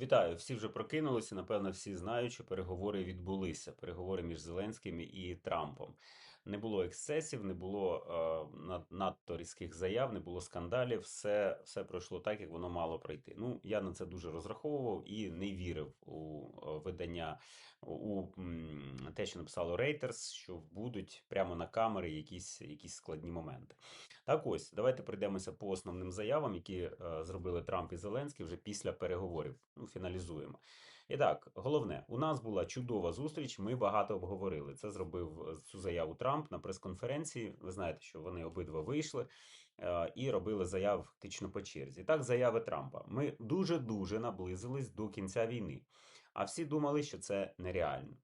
Вітаю! Всі вже прокинулися. Напевно, всі знають, що переговори відбулися. Переговори між Зеленським і Трампом. Не було ексцесів, не було е, над- надто різких заяв, не було скандалів. Все, все пройшло так, як воно мало пройти. Ну, я на це дуже розраховував і не вірив у е, видання, у те, що написало Reuters, що будуть прямо на камери якісь, якісь складні моменти. Так ось, давайте пройдемося по основним заявам, які е, зробили Трамп і Зеленський вже після переговорів. Ну, фіналізуємо. І так, головне, у нас була чудова зустріч. Ми багато обговорили. Це зробив е, цю заяву Трамп на прес-конференції. Ви знаєте, що вони обидва вийшли е, і робили заяви фактично по черзі. Так, заяви Трампа. Ми дуже дуже наблизились до кінця війни. А всі думали, що це нереально.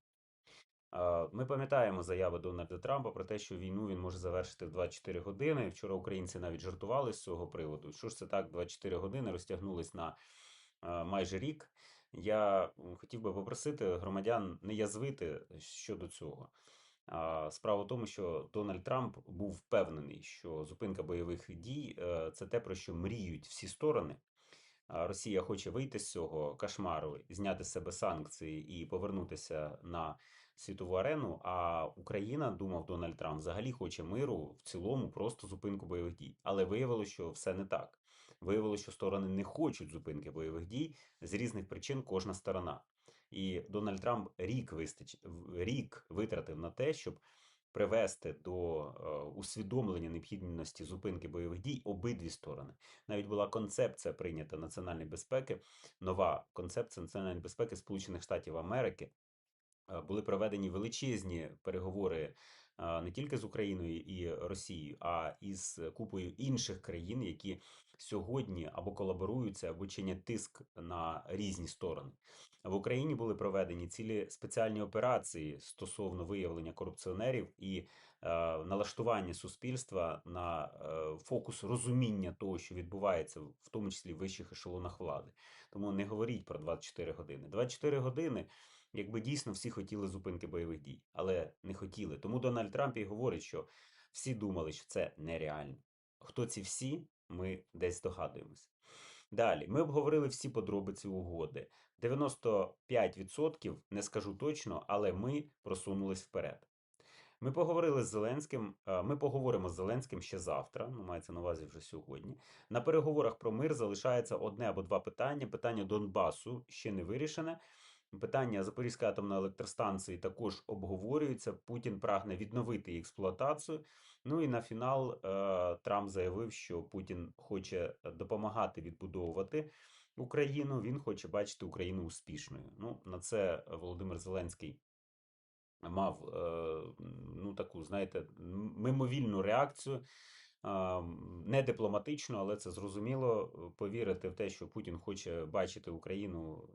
Е, Ми пам'ятаємо заяви Дональда Трампа про те, що війну він може завершити в 24 години. Вчора українці навіть жартували з цього приводу. Що ж це так, 24 години розтягнулись на е, майже рік. Я хотів би попросити громадян не язвити щодо цього. Справа в тому, що Дональд Трамп був впевнений, що зупинка бойових дій е, це те, про що мріють всі сторони. Росія хоче вийти з цього кошмару, зняти з себе санкції і повернутися на світову арену. А Україна, думав Дональд Трамп, взагалі хоче миру в цілому, просто зупинку бойових дій. Але виявилося, що все не так. Виявилося, що сторони не хочуть зупинки бойових дій з різних причин кожна сторона. І Дональд Трамп рік вистач... рік витратив на те, щоб привести до е, усвідомлення необхідності зупинки бойових дій обидві сторони. Навіть була концепція прийнята національної безпеки, нова концепція національної безпеки Сполучених Штатів Америки. Е, Були проведені величезні переговори е, не тільки з Україною і Росією, а і з купою інших країн, які сьогодні або колаборуються, або чинять тиск на різні сторони. В Україні були проведені цілі спеціальні операції стосовно виявлення корупціонерів і е, налаштування суспільства на е, фокус розуміння того, що відбувається, в тому числі в вищих ешелонах влади. Тому не говоріть про 24 години. 24 години якби дійсно всі хотіли зупинки бойових дій, але не хотіли. Тому Дональд Трамп і говорить, що всі думали, що це нереально. Хто ці всі, ми десь здогадуємося. Далі, ми обговорили всі подробиці угоди. 95% не скажу точно, але ми просунулись вперед. Ми поговорили з Зеленським. е, Ми поговоримо з Зеленським ще завтра. Ну, мається на увазі вже сьогодні. На переговорах про мир залишається одне або два питання. Питання Донбасу ще не вирішене. Питання Запорізької атомної електростанції також обговорюється. Путін прагне відновити експлуатацію. Ну і на фінал е, Трамп заявив, що Путін хоче допомагати відбудовувати Україну. Він хоче бачити Україну успішною. Ну на це Володимир Зеленський мав е, ну таку, знаєте, мимовільну реакцію. Не дипломатичну, але це зрозуміло. е, Повірити в те, що Путін хоче бачити Україну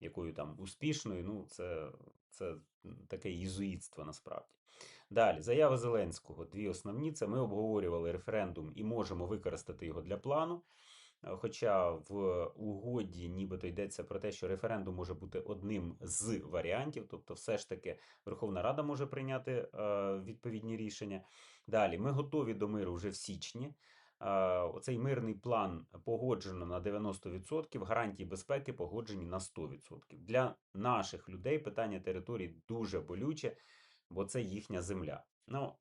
якою там успішною. Ну, це, це таке єзуїтство насправді. Далі, заява Зеленського. Дві основні. Це ми обговорювали референдум і можемо використати його для плану. Е, Хоча в угоді нібито йдеться про те, що референдум може бути одним з варіантів, тобто, все ж таки Верховна Рада може прийняти е, відповідні рішення. Далі, ми готові до миру вже в січні. Е, Оцей мирний план погоджено на 90%, гарантії безпеки погоджені на 100%. Для наших людей питання територій дуже болюче, бо це їхня земля. Ну,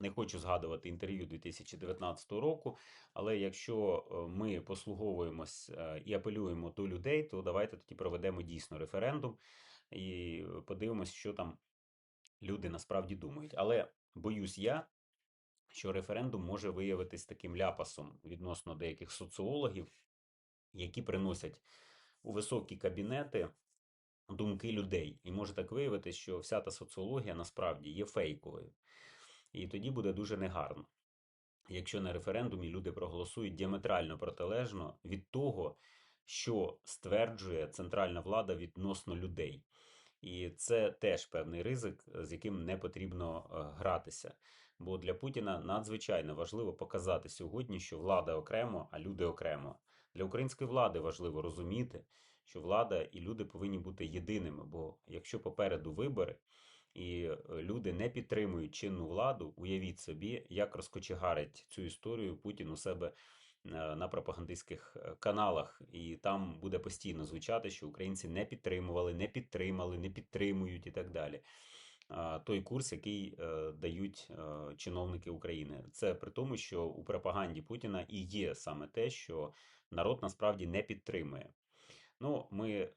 не хочу згадувати інтерв'ю 2019 року, але якщо е, ми послуговуємось е, і апелюємо до людей, то давайте тоді проведемо дійсно референдум і подивимось, що там люди насправді думають. Але боюсь я, що референдум може виявитись таким ляпасом відносно деяких соціологів, які приносять у високі кабінети думки людей. І може так виявитись, що вся та соціологія насправді є фейковою. І тоді буде дуже негарно. Якщо на референдумі люди проголосують діаметрально протилежно від того, що стверджує центральна влада відносно людей. І це теж певний ризик, з яким не потрібно е, гратися. Бо для Путіна надзвичайно важливо показати сьогодні, що влада окремо, а люди окремо. Для української влади важливо розуміти, що влада і люди повинні бути єдиними. Бо якщо попереду вибори і е, люди не підтримують чинну владу, уявіть собі, як розкочегарить цю історію Путін у себе е, на пропагандистських е, каналах, і там буде постійно звучати, що українці не підтримували, не підтримали, не підтримують і так далі. Той курс, який е, дають е, чиновники України, це при тому, що у пропаганді Путіна і є саме те, що народ насправді не підтримує. Ну, ми е,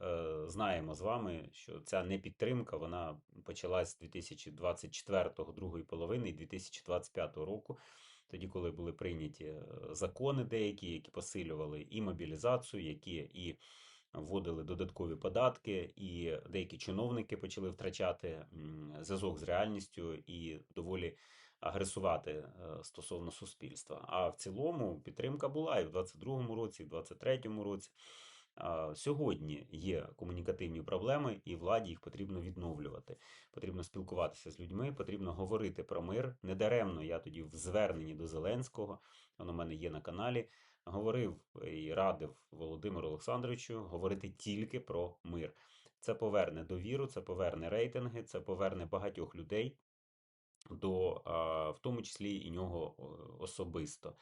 знаємо з вами, що ця непідтримка вона почалась з 2024 другої половини і 2025 року, тоді, коли були прийняті е, закони деякі, які посилювали і мобілізацію, які і вводили додаткові податки, і деякі чиновники почали втрачати зв'язок з реальністю і доволі агресувати е, стосовно суспільства. А в цілому підтримка була і в 22-му році, і в 23-му році. Сьогодні є комунікативні проблеми, і владі їх потрібно відновлювати. Потрібно спілкуватися з людьми, потрібно говорити про мир. Недаремно я тоді в зверненні до Зеленського, воно в мене є на каналі, говорив і радив Володимиру Олександровичу говорити тільки про мир. Це поверне довіру, це поверне рейтинги, це поверне багатьох людей до, в тому числі і нього особисто.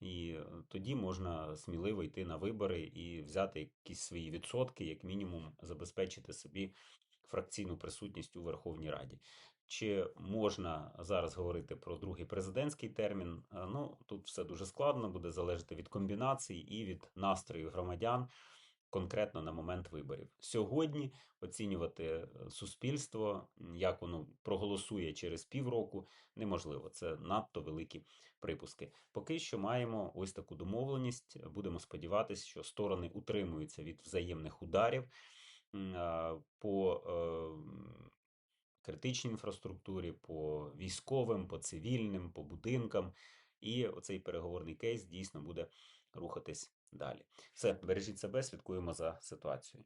І е, тоді можна сміливо йти на вибори і взяти якісь свої відсотки, як мінімум, забезпечити собі фракційну присутність у Верховній Раді. Чи можна зараз говорити про другий президентський термін? Е, Ну, тут все дуже складно, буде залежати від комбінацій і від настрою громадян конкретно на момент виборів. Сьогодні оцінювати е, суспільство, як воно проголосує через півроку, неможливо. Це надто великі припуски. Поки що маємо ось таку домовленість. Будемо сподіватися, що сторони утримуються від взаємних ударів по е, критичній інфраструктурі, по військовим, по цивільним, по будинкам. І оцей переговорний кейс дійсно буде рухатись далі. Все, бережіть себе, слідкуємо за ситуацією.